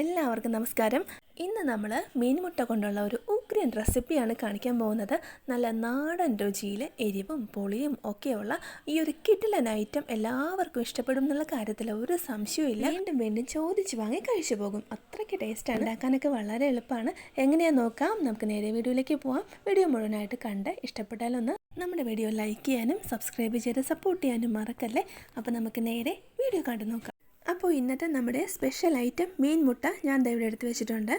എല്ലാവർക്കും നമസ്കാരം. ഇന്ന് നമ്മൾ മീൻമുട്ട കൊണ്ടുള്ള ഒരു ഉഗ്രൻ റെസിപ്പിയാണ് കാണിക്കാൻ പോകുന്നത്. നല്ല നാടൻ രുചിയിൽ എരിവും പുളിയും ഒക്കെയുള്ള ഈ ഒരു കിട്ടിലൻ ഐറ്റം എല്ലാവർക്കും ഇഷ്ടപ്പെടും എന്നുള്ള കാര്യത്തിൽ ഒരു സംശയവും വീണ്ടും വീണ്ടും ചോദിച്ച് വാങ്ങി കഴിച്ചു പോകും. അത്രയ്ക്ക് ടേസ്റ്റ് ഉണ്ടാക്കാനൊക്കെ വളരെ എളുപ്പമാണ്. എങ്ങനെയാണെന്ന് നോക്കാം? നമുക്ക് നേരെ വീഡിയോയിലേക്ക് പോവാം. വീഡിയോ മുഴുവനായിട്ട് കണ്ട് ഇഷ്ടപ്പെട്ടാലൊന്ന് നമ്മുടെ വീഡിയോ ലൈക്ക് ചെയ്യാനും സബ്സ്ക്രൈബ് ചെയ്ത് സപ്പോർട്ട് ചെയ്യാനും മറക്കല്ലേ? അപ്പോൾ നമുക്ക് നേരെ വീഡിയോ കണ്ടു നോക്കാം. അപ്പോൾ ഇന്നത്തെ നമ്മുടെ സ്പെഷ്യൽ ഐറ്റം മീൻ മുട്ട ഞാൻ ഇവിടെ എടുത്ത് വെച്ചിട്ടുണ്ട്.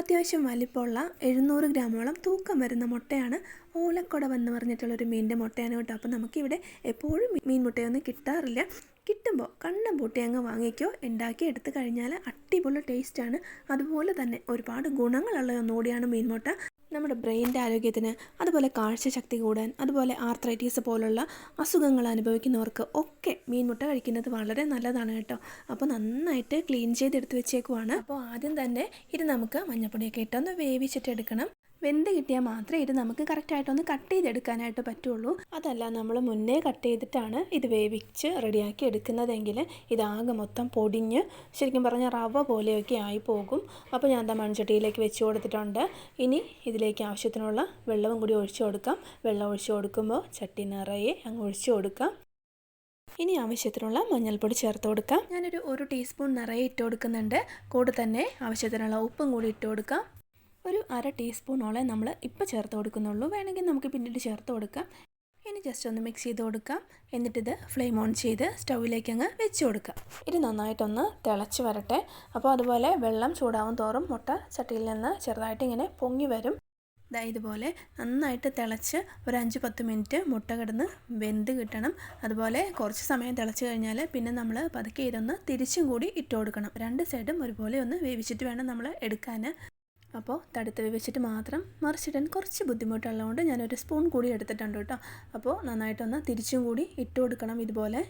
അത്യാവശ്യം വലിപ്പമുള്ള എഴുന്നൂറ് ഗ്രാമോളം തൂക്കം വരുന്ന മുട്ടയാണ് ഓലക്കുടവെന്ന് പറഞ്ഞിട്ടുള്ളൊരു മീനിന്റെ മുട്ടയാണ് കേട്ടോ. അപ്പോൾ നമുക്കിവിടെ എപ്പോഴും മീൻ മുട്ടയൊന്നും കിട്ടാറില്ല. കിട്ടുമ്പോൾ കണ്ണം പൂട്ടി അങ്ങ് വാങ്ങിക്കോ. ഉണ്ടാക്കി എടുത്തു കഴിഞ്ഞാൽ അടിപൊളി ടേസ്റ്റാണ് അതുപോലെ തന്നെ ഒരുപാട് ഗുണങ്ങളുള്ള ഒന്നുകൂടിയാണ് മീൻ മുട്ട നമ്മുടെ ബ്രെയിന്റെ ആരോഗ്യത്തിന് അതുപോലെ കാഴ്ചശക്തി കൂടാൻ അതുപോലെ ആർത്രൈറ്റീസ് പോലുള്ള അസുഖങ്ങൾ അനുഭവിക്കുന്നവർക്ക് ഒക്കെ മീൻമുട്ട കഴിക്കുന്നത് വളരെ നല്ലതാണ് കേട്ടോ. അപ്പോൾ നന്നായിട്ട് ക്ലീൻ ചെയ്തെടുത്ത് വെച്ചേക്കുവാണ്. അപ്പോൾ ആദ്യം തന്നെ ഇത് നമുക്ക് മഞ്ഞപ്പൊടിയൊക്കെ ഇട്ടൊന്ന് വേവിച്ചിട്ടെടുക്കണം. വെന്ത് കിട്ടിയാൽ മാത്രമേ ഇത് നമുക്ക് കറക്റ്റായിട്ടൊന്ന് കട്ട് ചെയ്തെടുക്കാനായിട്ട് പറ്റുള്ളൂ. അതല്ല നമ്മൾ മുന്നേ കട്ട് ചെയ്തിട്ടാണ് ഇത് വേവിച്ച് റെഡിയാക്കി എടുക്കുന്നതെങ്കിൽ ഇതാകെ മൊത്തം പൊടിഞ്ഞ് ശരിക്കും പറഞ്ഞാൽ റവ പോലെയൊക്കെ ആയി പോകും അപ്പോൾ ഞാൻ എന്താ മൺചട്ടിയിലേക്ക് വെച്ച് കൊടുത്തിട്ടുണ്ട്. ഇനി ഇതിലേക്ക് ആവശ്യത്തിനുള്ള വെള്ളവും കൂടി ഒഴിച്ചു കൊടുക്കാം. വെള്ളം ഒഴിച്ചു കൊടുക്കുമ്പോൾ ചട്ടി നിറയെ അങ്ങ് ഒഴിച്ചു കൊടുക്കാം. ഇനി ആവശ്യത്തിനുള്ള മഞ്ഞൾപ്പൊടി ചേർത്ത് കൊടുക്കാം. ഞാനൊരു ഒരു ടീസ്പൂൺ നിറയെ ഇട്ട് കൊടുക്കുന്നുണ്ട്. കൂടെ തന്നെ ആവശ്യത്തിനുള്ള ഉപ്പും കൂടി ഇട്ട് കൊടുക്കാം. ഒരു അര ടീസ്പൂണോളം നമ്മൾ ഇപ്പോൾ ചേർത്ത് കൊടുക്കുന്നുള്ളൂ. വേണമെങ്കിൽ നമുക്ക് പിന്നീട് ചേർത്ത് കൊടുക്കാം. ഇനി ജസ്റ്റ് ഒന്ന് മിക്സ് ചെയ്ത് കൊടുക്കാം. എന്നിട്ടിത് ഫ്ലെയിം ഓൺ ചെയ്ത് സ്റ്റൗവിലേക്ക് അങ്ങ് വെച്ച് കൊടുക്കാം. ഇത് നന്നായിട്ടൊന്ന് തിളച്ച് വരട്ടെ. അപ്പോൾ അതുപോലെ വെള്ളം ചൂടാവും തോറും മുട്ട ചട്ടിയിൽ നിന്ന് ചെറുതായിട്ട് ഇങ്ങനെ പൊങ്ങി വരും. ഇതാ ഇതുപോലെ നന്നായിട്ട് തിളച്ച് ഒരു അഞ്ച് പത്ത് മിനിറ്റ് മുട്ട കിടന്ന് വെന്ത് കിട്ടണം. അതുപോലെ കുറച്ച് സമയം തിളച്ച് കഴിഞ്ഞാൽ പിന്നെ നമ്മൾ പതുക്കെ ഇതൊന്ന് തിരിച്ചും കൂടി ഇട്ട് കൊടുക്കണം. രണ്ട് സൈഡും ഒരുപോലെ ഒന്ന് വേവിച്ചിട്ട് വേണം നമ്മൾ എടുക്കാൻ. അപ്പോൾ തടുത്ത് വെച്ചിട്ട് മാത്രം മറിച്ചിടാൻ കുറച്ച് ബുദ്ധിമുട്ടുള്ളതുകൊണ്ട് ഞാനൊരു സ്പൂൺ കൂടി എടുത്തിട്ടുണ്ട് കേട്ടോ. അപ്പോൾ നന്നായിട്ടൊന്ന് തിരിച്ചും കൂടി ഇട്ട് കൊടുക്കണം ഇതുപോലെ.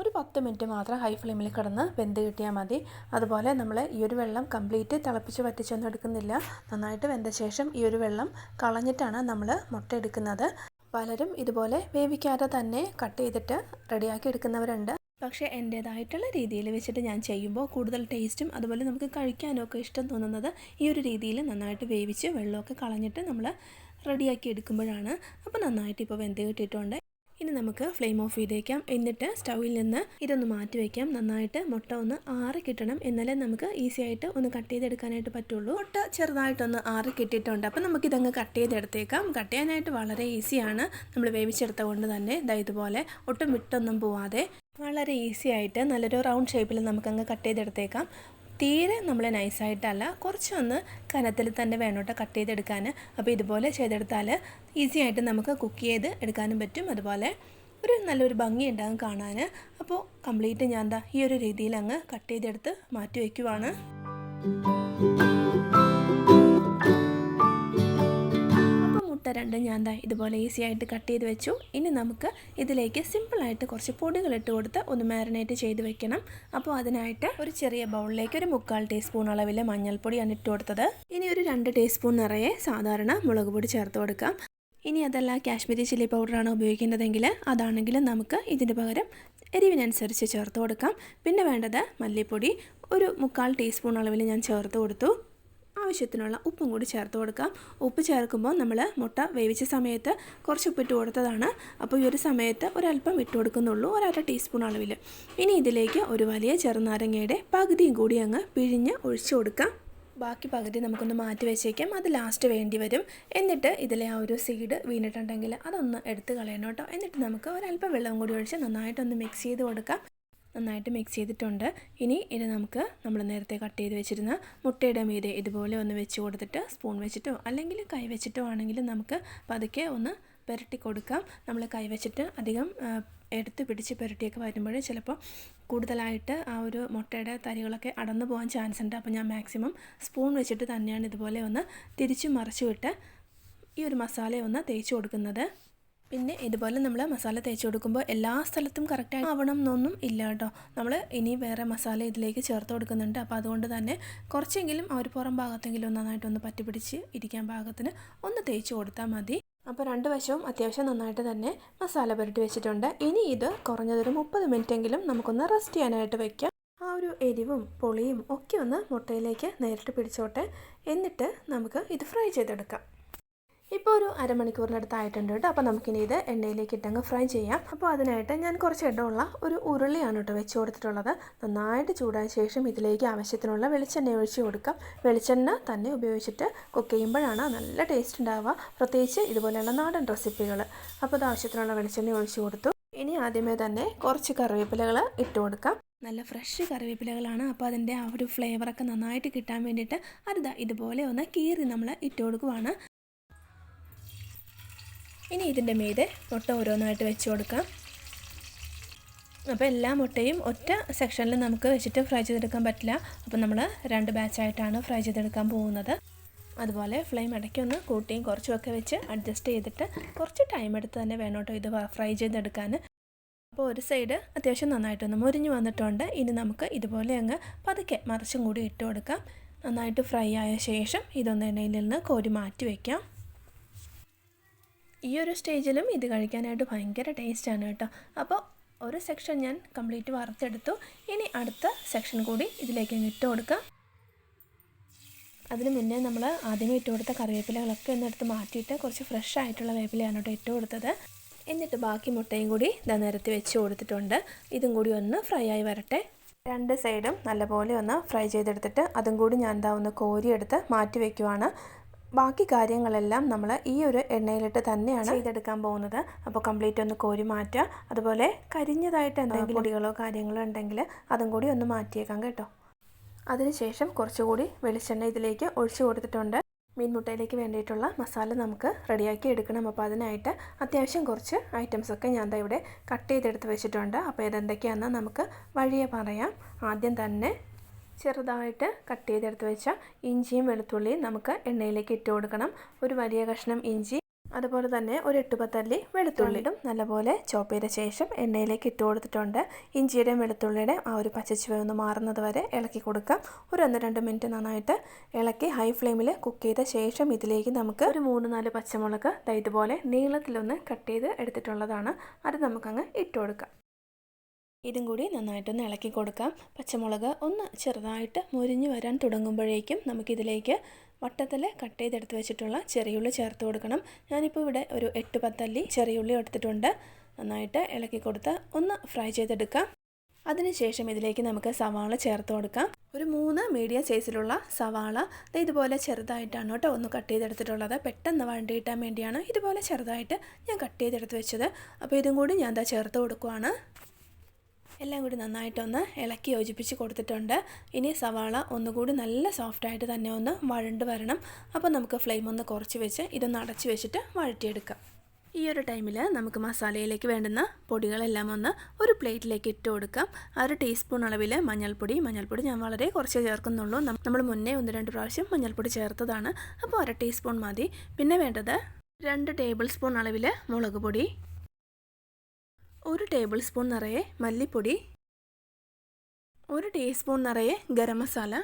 ഒരു പത്ത് മിനിറ്റ് മാത്രം ഹൈ ഫ്ലെയിമിൽ കിടന്ന് വെന്ത് കിട്ടിയാൽ മതി. അതുപോലെ നമ്മൾ ഈ ഒരു വെള്ളം കംപ്ലീറ്റ് തിളപ്പിച്ച് വറ്റിച്ചൊന്നും എടുക്കുന്നില്ല. നന്നായിട്ട് വെന്ത ശേഷം ഈ ഒരു വെള്ളം കളഞ്ഞിട്ടാണ് നമ്മൾ മുട്ട എടുക്കുന്നത്. പലരും ഇതുപോലെ വേവിക്കാതെ തന്നെ കട്ട് ചെയ്തിട്ട് റെഡിയാക്കി എടുക്കുന്നവരുണ്ട്. പക്ഷേ എന്റേതായിട്ടുള്ള രീതിയിൽ വെച്ചിട്ട് ഞാൻ ചെയ്യുമ്പോൾ കൂടുതൽ ടേസ്റ്റും അതുപോലെ നമുക്ക് കഴിക്കാനും ഒക്കെ ഇഷ്ടം തോന്നുന്നത് ഈ ഒരു രീതിയിൽ നന്നായിട്ട് വേവിച്ച് വെള്ളമൊക്കെ കളഞ്ഞിട്ട് നമ്മൾ റെഡിയാക്കി എടുക്കുമ്പോഴാണ്. അപ്പോൾ നന്നായിട്ട് ഇപ്പോൾ വെന്ത് കിട്ടിയിട്ടുണ്ട്. ഇനി നമുക്ക് ഫ്ലെയിം ഓഫ് ചെയ്തേക്കാം. എന്നിട്ട് സ്റ്റൗവിൽ നിന്ന് ഇതൊന്ന് മാറ്റി വയ്ക്കാം നന്നായിട്ട് മുട്ട ഒന്ന് ആറ് കിട്ടണം. എന്നാലേ നമുക്ക് ഈസി ആയിട്ട് ഒന്ന് കട്ട് ചെയ്തെടുക്കാനായിട്ട് പറ്റുള്ളൂ. മുട്ട ചെറുതായിട്ടൊന്ന് ആറ് കിട്ടിയിട്ടുണ്ട്. അപ്പോൾ നമുക്കിതങ്ങ് കട്ട് ചെയ്തെടുത്തേക്കാം. കട്ട് ചെയ്യാനായിട്ട് വളരെ ഈസിയാണ്. നമ്മൾ വേവിച്ചെടുത്ത കൊണ്ട് തന്നെ. ഇതാ ഇതുപോലെ ഒട്ടും വിട്ടൊന്നും പോവാതെ വളരെ ഈസി ആയിട്ട് നല്ലൊരു റൗണ്ട് ഷേപ്പിൽ നമുക്കങ്ങ് കട്ട് ചെയ്തെടുത്തേക്കാം. തീരെ നമ്മൾ നൈസായിട്ടല്ല കുറച്ചൊന്ന് കനത്തിൽ തന്നെ വേണോട്ടോ കട്ട് ചെയ്തെടുക്കാൻ അപ്പോൾ ഇതുപോലെ ചെയ്തെടുത്താൽ ഈസി ആയിട്ട് നമുക്ക് കുക്ക് ചെയ്ത് എടുക്കാനും പറ്റും. അതുപോലെ ഒരു നല്ലൊരു ഭംഗി ഉണ്ടാകും കാണാൻ അപ്പോൾ കംപ്ലീറ്റ് ഞാൻ എന്താ ഈ ഒരു രീതിയിൽ അങ്ങ് കട്ട് ചെയ്തെടുത്ത് മാറ്റി വയ്ക്കുവാണ് മുട്ട രണ്ടും ഞാൻ ദാ ഇതുപോലെ ഈസി ആയിട്ട് കട്ട് ചെയ്ത് വെച്ചു. ഇനി നമുക്ക് ഇതിലേക്ക് സിമ്പിളായിട്ട് കുറച്ച് പൊടികൾ ഇട്ട് കൊടുത്ത് ഒന്ന് മാരിനേറ്റ് ചെയ്ത് വെക്കണം. അപ്പോൾ അതിനായിട്ട് ഒരു ചെറിയ ബൗളിലേക്ക് ഒരു മുക്കാൽ ടീസ്പൂൺ അളവിൽ മഞ്ഞൾപ്പൊടിയാണ് ഇട്ട് കൊടുത്തത്. ഇനി ഒരു രണ്ട് ടീസ്പൂൺ നിറയെ സാധാരണ മുളക് പൊടി ചേർത്ത് കൊടുക്കാം. ഇനി അതല്ല കാശ്മീരി ചില്ലി പൗഡറാണ് ഉപയോഗിക്കേണ്ടതെങ്കിൽ അതാണെങ്കിലും നമുക്ക് ഇതിന് പകരം എരിവിനനുസരിച്ച് ചേർത്ത് കൊടുക്കാം. പിന്നെ വേണ്ടത് മല്ലിപ്പൊടി. ഒരു മുക്കാൽ ടീസ്പൂൺ അളവിൽ ഞാൻ ചേർത്ത് കൊടുത്തു. ആവശ്യത്തിനുള്ള ഉപ്പും കൂടി ചേർത്ത് കൊടുക്കാം. ഉപ്പ് ചേർക്കുമ്പോൾ നമ്മൾ മുട്ട വേവിച്ച സമയത്ത് കുറച്ച് ഉപ്പിട്ട് കൊടുത്തതാണ്. അപ്പോൾ ഈ ഒരു സമയത്ത് ഒരല്പം ഇട്ട് കൊടുക്കുന്നുള്ളൂ ഒരര ടീസ്പൂൺ അളവിൽ ഇനി ഇതിലേക്ക് ഒരു വലിയ ചെറുനാരങ്ങയുടെ പകുതിയും കൂടി അങ്ങ് പിഴിഞ്ഞ് ഒഴിച്ചു കൊടുക്കാം. ബാക്കി പകുതി നമുക്കൊന്ന് മാറ്റി വെച്ചേക്കാം. അത് ലാസ്റ്റ് വേണ്ടി വരും. എന്നിട്ട് ഇതിലെ ആ ഒരു സീഡ് വീണിട്ടുണ്ടെങ്കിൽ അതൊന്ന് എടുത്ത് കളയണം കേട്ടോ. എന്നിട്ട് നമുക്ക് ഒരല്പം വെള്ളം കൂടി ഒഴിച്ച് നന്നായിട്ടൊന്ന് മിക്സ് ചെയ്ത് കൊടുക്കാം. നന്നായിട്ട് മിക്സ് ചെയ്തിട്ടുണ്ട്. ഇനി ഇത് നമുക്ക് നമ്മൾ നേരത്തെ കട്ട് ചെയ്ത് വെച്ചിരുന്ന മുട്ടയുടെ മീതെ ഇതുപോലെ ഒന്ന് വെച്ച് കൊടുത്തിട്ട് സ്പൂൺ വെച്ചിട്ടോ അല്ലെങ്കിൽ കൈ വെച്ചിട്ടോ ആണെങ്കിൽ നമുക്ക് പതുക്കെ ഒന്ന് പുരട്ടി കൊടുക്കാം. നമ്മൾ കൈ വെച്ചിട്ട് അധികം എടുത്ത് പിടിച്ച് പുരട്ടിയൊക്കെ വരുമ്പോൾ ചിലപ്പോൾ കൂടുതലായിട്ട് ആ ഒരു മുട്ടയുടെ തരികളൊക്കെ അടന്നു പോകാൻ ചാൻസ് ഉണ്ട്. അപ്പോൾ ഞാൻ മാക്സിമം സ്പൂൺ വെച്ചിട്ട് തന്നെയാണ് ഇതുപോലെ ഒന്ന് തിരിച്ചു മറിച്ചു വിട്ട് ഈ ഒരു മസാല ഒന്ന് തേച്ച് കൊടുക്കുന്നത്. പിന്നെ ഇതുപോലെ നമ്മൾ മസാല തേച്ച് കൊടുക്കുമ്പോൾ എല്ലാ സ്ഥലത്തും കറക്റ്റായി ആവണം എന്നൊന്നും ഇല്ല കേട്ടോ. നമ്മൾ ഇനി വേറെ മസാല ഇതിലേക്ക് ചേർത്ത് കൊടുക്കുന്നുണ്ട്. അപ്പോൾ അതുകൊണ്ട് തന്നെ കുറച്ചെങ്കിലും ഒരു പുറം ഭാഗത്തെങ്കിലും നന്നായിട്ടൊന്ന് പറ്റിപ്പിടിച്ച് ഇരിക്കാൻ പാകത്തിന് ഒന്ന് തേച്ച് കൊടുത്താൽ മതി. അപ്പോൾ രണ്ട് വശവും അത്യാവശ്യം നന്നായിട്ട് തന്നെ മസാല പുരട്ടി വെച്ചിട്ടുണ്ട്. ഇനി ഇത് കുറഞ്ഞതൊരു മുപ്പത് മിനിറ്റെങ്കിലും നമുക്കൊന്ന് റെസ്റ്റ് ചെയ്യാനായിട്ട് വെക്കാം. ആ ഒരു എരിവും പൊളിയും ഒക്കെ ഒന്ന് മുട്ടയിലേക്ക് നേരിട്ട് പിടിച്ചോട്ടെ. എന്നിട്ട് നമുക്ക് ഇത് ഫ്രൈ ചെയ്തെടുക്കാം. ഇപ്പോൾ ഒരു അരമണിക്കൂറിനടുത്ത് ആയിട്ടുണ്ട് കേട്ടോ. അപ്പോൾ നമുക്കിനി ഇത് എണ്ണയിലേക്ക് ഇട്ടങ്ങ് ഫ്രൈ ചെയ്യാം. അപ്പോൾ അതിനായിട്ട് ഞാൻ കുറച്ച് ഇടമുള്ള ഒരു ഉരുളിയാണ് കേട്ടോ വെച്ച് കൊടുത്തിട്ടുള്ളത്. നന്നായിട്ട് ചൂടായ ശേഷം ഇതിലേക്ക് ആവശ്യത്തിനുള്ള വെളിച്ചെണ്ണ ഒഴിച്ച് കൊടുക്കാം. വെളിച്ചെണ്ണ തന്നെ ഉപയോഗിച്ചിട്ട് കുക്ക് ചെയ്യുമ്പോഴാണ് നല്ല ടേസ്റ്റ് ഉണ്ടാവുക. പ്രത്യേകിച്ച് ഇതുപോലെയുള്ള നാടൻ റെസിപ്പികൾ. അപ്പോൾ ഇത് ആവശ്യത്തിനുള്ള വെളിച്ചെണ്ണ ഒഴിച്ച് കൊടുത്തു. ഇനി ആദ്യമേ തന്നെ കുറച്ച് കറിവേപ്പിലകൾ ഇട്ട് കൊടുക്കാം. നല്ല ഫ്രഷ് കറിവേപ്പിലകളാണ്. അപ്പോൾ അതിന്റെ ആ ഒരു ഫ്ലേവറൊക്കെ നന്നായിട്ട് കിട്ടാൻ വേണ്ടിയിട്ട് അരുതാ ഇതുപോലെ ഒന്ന് കീറി നമ്മൾ ഇട്ട് കൊടുക്കുവാണ്. ഇനി ഇതിന്റെ മീതെ മുട്ട ഓരോന്നായിട്ട് വെച്ച് കൊടുക്കാം. അപ്പോൾ എല്ലാ മുട്ടയും ഒറ്റ സെക്ഷനിൽ നമുക്ക് വെച്ചിട്ട് ഫ്രൈ ചെയ്തെടുക്കാൻ പറ്റില്ല. അപ്പോൾ നമ്മൾ രണ്ട് ബാച്ചായിട്ടാണ് ഫ്രൈ ചെയ്തെടുക്കാൻ പോകുന്നത്. അതുപോലെ ഫ്ലെയിം ഇടയ്ക്കൊന്ന് കൂട്ടിയും കുറച്ചുമൊക്കെ വെച്ച് അഡ്ജസ്റ്റ് ചെയ്തിട്ട് കുറച്ച് ടൈം എടുത്ത് തന്നെ വേണം കേട്ടോ ഇത് ഫ്രൈ ചെയ്തെടുക്കാൻ. അപ്പോൾ ഒരു സൈഡ് അത്യാവശ്യം നന്നായിട്ടൊന്ന് മുരിഞ്ഞ് വന്നിട്ടുണ്ട്. ഇനി നമുക്ക് ഇതുപോലെ അങ്ങ് പതുക്കെ മറിച്ചും കൂടി ഇട്ട് കൊടുക്കാം. നന്നായിട്ട് ഫ്രൈ ആയ ശേഷം ഇതൊന്ന് എണ്ണയിൽ നിന്ന് കോരി മാറ്റി വയ്ക്കാം ഈ ഒരു സ്റ്റേജിലും ഇത് കഴിക്കാനായിട്ട് ഭയങ്കര ടേസ്റ്റാണ് കേട്ടോ. അപ്പോൾ ഒരു സെക്ഷൻ ഞാൻ കംപ്ലീറ്റ് വറുത്തെടുത്തു. ഇനി അടുത്ത സെക്ഷൻ കൂടി ഇതിലേക്ക് ഇട്ട് കൊടുക്കാം. അതിന് മുന്നേ നമ്മൾ ആദ്യമേ ഇട്ട് കൊടുത്ത കറിവേപ്പിലകളൊക്കെ ഒന്നെടുത്ത് മാറ്റിയിട്ട് കുറച്ച് ഫ്രഷ് ആയിട്ടുള്ള വേപ്പിലയാണ് കേട്ടോ ഇട്ട് കൊടുത്തത്. എന്നിട്ട് ബാക്കി മുട്ടയും കൂടി ഇതാ നിരത്തി വെച്ച് കൊടുത്തിട്ടുണ്ട്. ഇതും കൂടി ഒന്ന് ഫ്രൈ ആയി വരട്ടെ. രണ്ട് സൈഡും നല്ലപോലെ ഒന്ന് ഫ്രൈ ചെയ്തെടുത്തിട്ട് അതും കൂടി ഞാൻ എന്താ ഒന്ന് കോരിയെടുത്ത് മാറ്റി വയ്ക്കുവാണ് ബാക്കി കാര്യങ്ങളെല്ലാം നമ്മൾ ഈ ഒരു എണ്ണയിലിട്ട് തന്നെയാണ് ചെയ്തെടുക്കാൻ പോകുന്നത്. അപ്പോൾ കംപ്ലീറ്റ് ഒന്ന് കോരി മാറ്റുക. അതുപോലെ കരിഞ്ഞതായിട്ട് എന്തെങ്കിലും പൊടികളോ കാര്യങ്ങളോ ഉണ്ടെങ്കിൽ അതും കൂടി ഒന്ന് മാറ്റിയേക്കാം കേട്ടോ. അതിനുശേഷം കുറച്ചുകൂടി വെളിച്ചെണ്ണ ഇതിലേക്ക് ഒഴിച്ചു കൊടുത്തിട്ടുണ്ട്. മീൻമുട്ടയിലേക്ക് വേണ്ടിയിട്ടുള്ള മസാല നമുക്ക് റെഡിയാക്കി എടുക്കണം. അപ്പോൾ അതിനായിട്ട് അത്യാവശ്യം കുറച്ച് ഐറ്റംസൊക്കെ ഞാൻ ദാ ഇവിടെ കട്ട് ചെയ്തെടുത്ത് വെച്ചിട്ടുണ്ട്. അപ്പോൾ ഇതെന്തൊക്കെയാണെന്ന് നമുക്ക് വഴിയെ പറയാം. ആദ്യം തന്നെ ചെറുതായിട്ട് കട്ട് ചെയ്തെടുത്ത് വെച്ച ഇഞ്ചിയും വെളുത്തുള്ളിയും നമുക്ക് എണ്ണയിലേക്ക് ഇട്ട് കൊടുക്കണം. ഒരു വലിയ കഷ്ണം ഇഞ്ചി അതുപോലെ തന്നെ ഒരു എട്ട് പത്തല്ലി വെളുത്തുള്ളിടും നല്ലപോലെ ചോപ്പ് ചെയ്ത ശേഷം എണ്ണയിലേക്ക് ഇട്ട് കൊടുത്തിട്ടുണ്ട്. ഇഞ്ചിയുടെയും വെളുത്തുള്ളിയുടെ ആ ഒരു പച്ചച്ചുവ ഒന്ന് മാറുന്നത് വരെ ഇളക്കി കൊടുക്കാം. ഒരു ഒന്ന് രണ്ട് മിനിറ്റ് നന്നായിട്ട് ഇളക്കി ഹൈ ഫ്ലെയിമിൽ കുക്ക് ചെയ്ത ശേഷം ഇതിലേക്ക് നമുക്ക് ഒരു മൂന്ന് നാല് പച്ചമുളക് ഇതുപോലെ നീളത്തിലൊന്ന് കട്ട് ചെയ്ത് എടുത്തിട്ടുള്ളതാണ്. അത് നമുക്കങ്ങ് ഇട്ട് കൊടുക്കാം. ഇതും കൂടി നന്നായിട്ടൊന്ന് ഇളക്കി കൊടുക്കാം. പച്ചമുളക് ഒന്ന് ചെറുതായിട്ട് മുരിഞ്ഞു വരാൻ തുടങ്ങുമ്പോഴേക്കും നമുക്കിതിലേക്ക് വട്ടത്തിൽ കട്ട് ചെയ്തെടുത്ത് വെച്ചിട്ടുള്ള ചെറിയുള്ളി ചേർത്ത് കൊടുക്കണം. ഞാനിപ്പോൾ ഇവിടെ ഒരു എട്ട് പത്തല്ലി ചെറിയുള്ളി എടുത്തിട്ടുണ്ട്. നന്നായിട്ട് ഇളക്കി കൊടുത്ത് ഒന്ന് ഫ്രൈ ചെയ്തെടുക്കാം. അതിനുശേഷം ഇതിലേക്ക് നമുക്ക് സവാള ചേർത്ത് കൊടുക്കാം. ഒരു മൂന്ന് മീഡിയം സൈസിലുള്ള സവാള. ഇതുപോലെ ചെറുതായിട്ടാണ് കേട്ടോ ഒന്ന് കട്ട് ചെയ്തെടുത്തിട്ടുള്ളത്. പെട്ടെന്ന് വണ്ടി കിട്ടാൻ വേണ്ടിയാണ് ഇതുപോലെ ചെറുതായിട്ട് ഞാൻ കട്ട് ചെയ്തെടുത്ത് വെച്ചത്. അപ്പോൾ ഇതും കൂടി ഞാൻ എന്താ ചേർത്ത് കൊടുക്കുവാണ്. എല്ലാം കൂടി നന്നായിട്ടൊന്ന് ഇളക്കി യോജിപ്പിച്ച് കൊടുത്തിട്ടുണ്ട്. ഇനി സവാള ഒന്നുകൂടി നല്ല സോഫ്റ്റായിട്ട് തന്നെ ഒന്ന് വഴണ്ട് വരണം. അപ്പോൾ നമുക്ക് ഫ്ലെയിം ഒന്ന് കുറച്ച് വെച്ച് ഇതൊന്ന് അടച്ച് വെച്ചിട്ട് വഴറ്റിയെടുക്കാം. ഈ ഒരു ടൈമിൽ നമുക്ക് മസാലയിലേക്ക് വേണ്ടുന്ന പൊടികളെല്ലാം ഒന്ന് ഒരു പ്ലേറ്റിലേക്ക് ഇട്ട് കൊടുക്കാം. അര ടീസ്പൂൺ അളവിൽ മഞ്ഞൾപ്പൊടി. മഞ്ഞൾപ്പൊടി ഞാൻ വളരെ കുറച്ച് ചേർക്കുന്നുള്ളൂ. നമ്മൾ മുന്നേ ഒന്ന് രണ്ട് പ്രാവശ്യം മഞ്ഞൾപ്പൊടി ചേർത്തതാണ്. അപ്പോൾ അര ടീസ്പൂൺ മതി. പിന്നെ വേണ്ടത് രണ്ട് ടേബിൾ സ്പൂൺ അളവിൽ മുളക് പൊടി. ഒരു ടേബിൾ സ്പൂൺ നിറയെ മല്ലിപ്പൊടി ഒരു ടീസ്പൂൺ നിറയെ ഗരം മസാല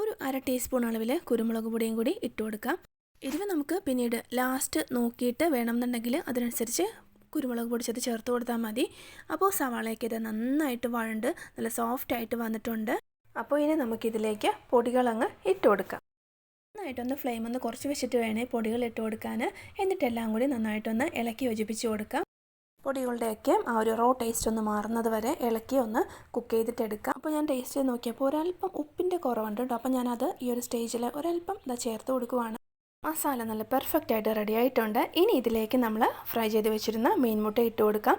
ഒരു അര ടീസ്പൂൺ അളവിൽ കുരുമുളക് പൊടിയും കൂടി ഇട്ട് കൊടുക്കാം. എരിവ് നമുക്ക് പിന്നീട് ലാസ്റ്റ് നോക്കിയിട്ട് വേണമെന്നുണ്ടെങ്കിൽ അതിനനുസരിച്ച് കുരുമുളക് പൊടിച്ചത് ചേർത്ത് കൊടുത്താൽ മതി. അപ്പോൾ സവാളയൊക്കെ ഇത് നന്നായിട്ട് വഴണ്ട് നല്ല സോഫ്റ്റ് ആയിട്ട് വന്നിട്ടുണ്ട്. അപ്പോൾ ഇനി നമുക്കിതിലേക്ക് പൊടികളങ്ങ് ഇട്ട് കൊടുക്കാം. നന്നായിട്ടൊന്ന് ഫ്ലെയിം ഒന്ന് കുറച്ച് വെച്ചിട്ട് വേണേൽ പൊടികൾ ഇട്ട് കൊടുക്കാൻ എന്നിട്ടെല്ലാം കൂടി നന്നായിട്ടൊന്ന് ഇളക്കി യോജിപ്പിച്ച് കൊടുക്കാം. പൊടികളുടെയൊക്കെ ആ ഒരു റോ ടേസ്റ്റ് ഒന്ന് മാറുന്നത് വരെ ഇളക്കി ഒന്ന് കുക്ക് ചെയ്തിട്ട് എടുക്കാം അപ്പോൾ ഞാൻ ടേസ്റ്റ് ചെയ്ത് നോക്കിയപ്പോൾ ഒരല്പം ഉപ്പിന്റെ കുറവുണ്ട് കേട്ടോ അപ്പോൾ ഞാനത് ഈ ഒരു സ്റ്റേജിൽ ഒരല്പം ഇതാ ചേർത്ത് കൊടുക്കുവാണ്. മസാല നല്ല പെർഫെക്റ്റ് ആയിട്ട് റെഡി ആയിട്ടുണ്ട്. ഇനി ഇതിലേക്ക് നമ്മൾ ഫ്രൈ ചെയ്ത് വെച്ചിരുന്ന മീൻ മുട്ട ഇട്ട് കൊടുക്കാം.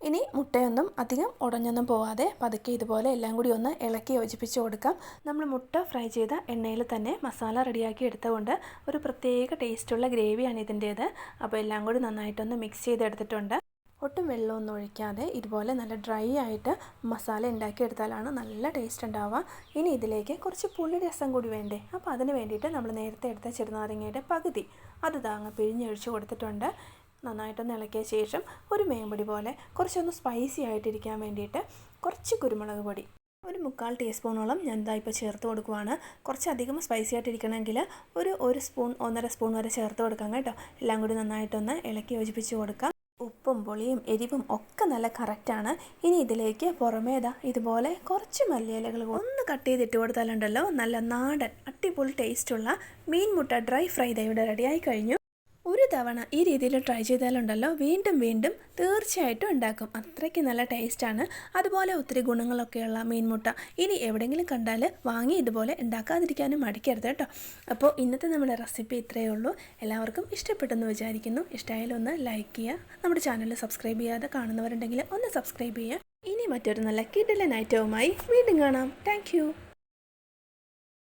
ഇനി മുട്ടയൊന്നും അധികം ഉടഞ്ഞൊന്നും പോവാതെ പതുക്കെ ഇതുപോലെ എല്ലാം കൂടി ഒന്ന് ഇളക്കി യോജിപ്പിച്ച് കൊടുക്കാം. നമ്മൾ മുട്ട ഫ്രൈ ചെയ്ത എണ്ണയിൽ തന്നെ മസാല റെഡിയാക്കി എടുത്തുകൊണ്ട് ഒരു പ്രത്യേക ടേസ്റ്റുള്ള ഗ്രേവിയാണ് ഇതിന്റേത് അപ്പോൾ എല്ലാം കൂടി നന്നായിട്ടൊന്ന് മിക്സ് ചെയ്തെടുത്തിട്ടുണ്ട്. ഒട്ടും വെള്ളമൊന്നും ഒഴിക്കാതെ ഇതുപോലെ നല്ല ഡ്രൈ ആയിട്ട് മസാല ഉണ്ടാക്കിയെടുത്താലാണ് നല്ല ടേസ്റ്റ് ഉണ്ടാവുക. ഇനി ഇതിലേക്ക് കുറച്ച് പുളി രസം കൂടി വേണ്ടേ? അപ്പോൾ അതിന് വേണ്ടിയിട്ട് നമ്മൾ നേരത്തെ എടുത്ത ചെറുനാരങ്ങയുടെ പകുതി. അത് താങ്ങ പിഴിഞ്ഞൊഴിച്ച് കൊടുത്തിട്ടുണ്ട്. നന്നായിട്ടൊന്ന് ഇളക്കിയ ശേഷം ഒരു മേമ്പൊടി പോലെ കുറച്ചൊന്ന് സ്പൈസി ആയിട്ടിരിക്കാൻ വേണ്ടിയിട്ട് കുറച്ച് കുരുമുളക് പൊടി. ഒരു മുക്കാൽ ടീസ്പൂണോളം ഞാൻ ഇതാ ഇപ്പോൾ ചേർത്ത് കൊടുക്കുവാണ്. കുറച്ചധികം സ്പൈസി ആയിട്ടിരിക്കണമെങ്കിൽ ഒരു ഒരു സ്പൂൺ ഒന്നര സ്പൂൺ വരെ ചേർത്ത് കൊടുക്കാം കേട്ടോ. എല്ലാം കൂടി നന്നായിട്ടൊന്ന് ഇളക്കി യോജിപ്പിച്ച് കൊടുക്കാം. ഉപ്പും പുളിയും എരിവും ഒക്കെ നല്ല കറക്റ്റാണ് ഇനി ഇതിലേക്ക് പുറമേതാ ഇതുപോലെ കുറച്ച് മല്ലിയിലകൾ ഒന്ന് കട്ട് ചെയ്തിട്ട് കൊടുത്താലുണ്ടല്ലോ നല്ല നാടൻ അടിപൊളി ടേസ്റ്റുള്ള മീൻമുട്ട ഡ്രൈ ഫ്രൈ ദേ ഇവിടെ റെഡിയായി കഴിഞ്ഞു. തവണ ഈ രീതിയിൽ ട്രൈ ചെയ്താലുണ്ടല്ലോ വീണ്ടും വീണ്ടും തീർച്ചയായിട്ടും ഉണ്ടാക്കും. അത്രയ്ക്ക് നല്ല ടേസ്റ്റാണ് അതുപോലെ ഒത്തിരി ഗുണങ്ങളൊക്കെയുള്ള മീൻമുട്ട. ഇനി എവിടെയെങ്കിലും കണ്ടാൽ വാങ്ങി ഇതുപോലെ ഉണ്ടാക്കാതിരിക്കാനും മടിക്കരുത് കേട്ടോ. അപ്പോൾ ഇന്നത്തെ നമ്മുടെ റെസിപ്പി ഇത്രയേ ഉള്ളൂ. എല്ലാവർക്കും ഇഷ്ടപ്പെട്ടെന്ന് വിചാരിക്കുന്നു. ഇഷ്ടമായാലും ഒന്ന് ലൈക്ക് ചെയ്യുക. നമ്മുടെ ചാനൽ സബ്സ്ക്രൈബ് ചെയ്യാതെ കാണുന്നവരുണ്ടെങ്കിൽ ഒന്ന് സബ്സ്ക്രൈബ് ചെയ്യുക. ഇനി മറ്റൊരു നല്ല കിഡിലൻ ഐറ്റവുമായി വീണ്ടും കാണാം. താങ്ക്